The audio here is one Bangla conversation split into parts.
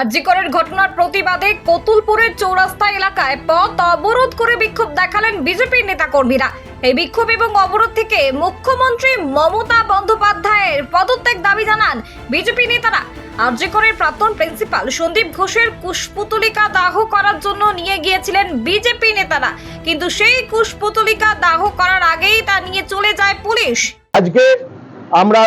আরজিকরের ঘটনার প্রতিবাদে কতুলপুরের চৌরাস্তা এলাকায় পথ অবরোধ করে বিক্ষোভ দেখালেন বিজেপির নেতাকর্মীরা। এই বিক্ষোভ এবং অবরোধ থেকে মুখ্যমন্ত্রী মমতা বন্দ্যোপাধ্যায়ের পদত্যাগ দাবি জানান বিজেপি নেতারা। আরজিকরের প্রাক্তন প্রিন্সিপাল সন্দীপ ঘোষের কুশপুতলিকা দাহ করার জন্য নিয়ে গিয়েছিলেন বিজেপি নেতারা। কিন্তু সেই কুশপুতলিকা দাহ করার আগেই তা নিয়ে চলে যায় পুলিশ। আজকে আমরা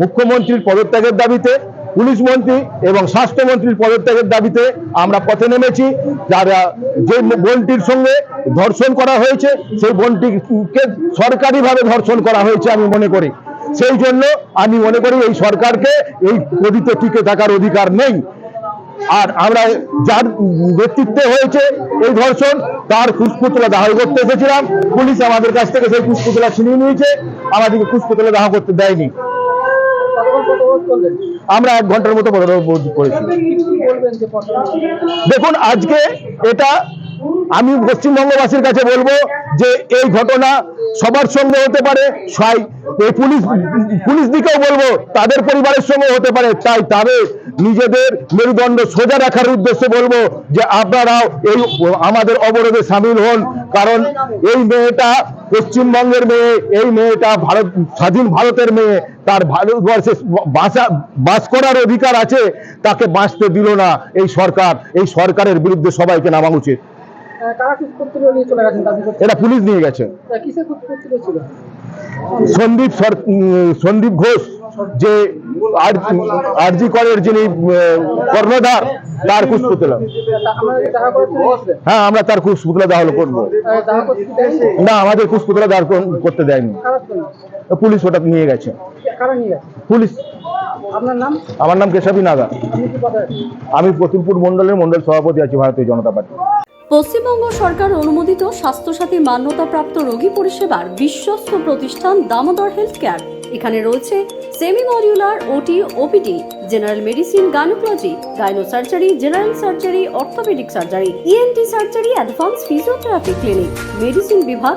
মুখ্যমন্ত্রীর পদত্যাগের দাবিতে পুলিশ মন্ত্রী এবং স্বাস্থ্যমন্ত্রীর পদত্যাগের দাবিতে আমরা পথে নেমেছি। যারা যে বোনটির সঙ্গে ধর্ষণ করা হয়েছে, সেই বোনটিকে সরকারিভাবে ধর্ষণ করা হয়েছে আমি মনে করি। সেই জন্য আমি মনে করি এই সরকারকে এই গদিতে টিকে থাকার অধিকার নেই। আর আমরা যার নেতৃত্বে হয়েছে এই ধর্ষণ, তার কুশপুতলা দাহ করতে এসেছিলাম। পুলিশ আমাদের কাছ থেকে সেই কুশপুতলা ছিনিয়ে নিয়েছে। আমাদেরকে কুশপুতলা দাহ করতে দেয়নি। আমরা এক ঘণ্টার মতো করেছি। দেখুন, আজকে এটা আমি পশ্চিমবঙ্গবাসীর কাছে বলব যে এই ঘটনা সবার সঙ্গে হতে পারে, সাই, এই পুলিশ পুলিশ দিকেও বলব, তাদের পরিবারের সঙ্গে হতে পারে। তাই তাদের নিজেদের মেরুদণ্ড সোজা রাখার উদ্দেশ্যে বলব যে আপনারাও এই আমাদের অবরোধে সামিল হন, কারণ এই মেয়েটা পশ্চিমবঙ্গের মেয়ে, এই মেয়েটা ভারত, স্বাধীন ভারতের মেয়ে তার ভারতবর্ষে বাসা বাস করার অধিকার আছে তাকে বাঁচতে দিল না এই সরকার। এই সরকারের বিরুদ্ধে সবাইকে নামা উচিত। এটা পুলিশ নিয়ে গেছে। সন্দীপ সন্দীপ ঘোষ যে আরজি করের যিনি কর্ণধার তার কুশপুতলা হ্যাঁ আমরা তার কুশপুতলা দাহল করব? না আমাদের কুশপুতলা দাহ কর- করতে দেয়নি। পুলিশ ওটা নিয়ে গেছে। পুলিশ। আপনার নাম? আমার নাম কেশবী নাগা? আমি প্রতুলপুর মন্ডলের মন্ডল সভাপতি আছি ভারতীয় জনতা পার্টি। পশ্চিমবঙ্গ সরকার অনুমোদিত স্বাস্থ্যসাথী মান্যতাপ্রাপ্ত রোগী পরিষেবার বিশ্বস্ত প্রতিষ্ঠান দামোদর হেলথ কেয়ার এখানে রয়েছে semi modular OT OPD general medicine gynaecology gyno surgery general surgery orthopaedic surgery ENT surgery advance physiotherapy clinic medicine বিভাগ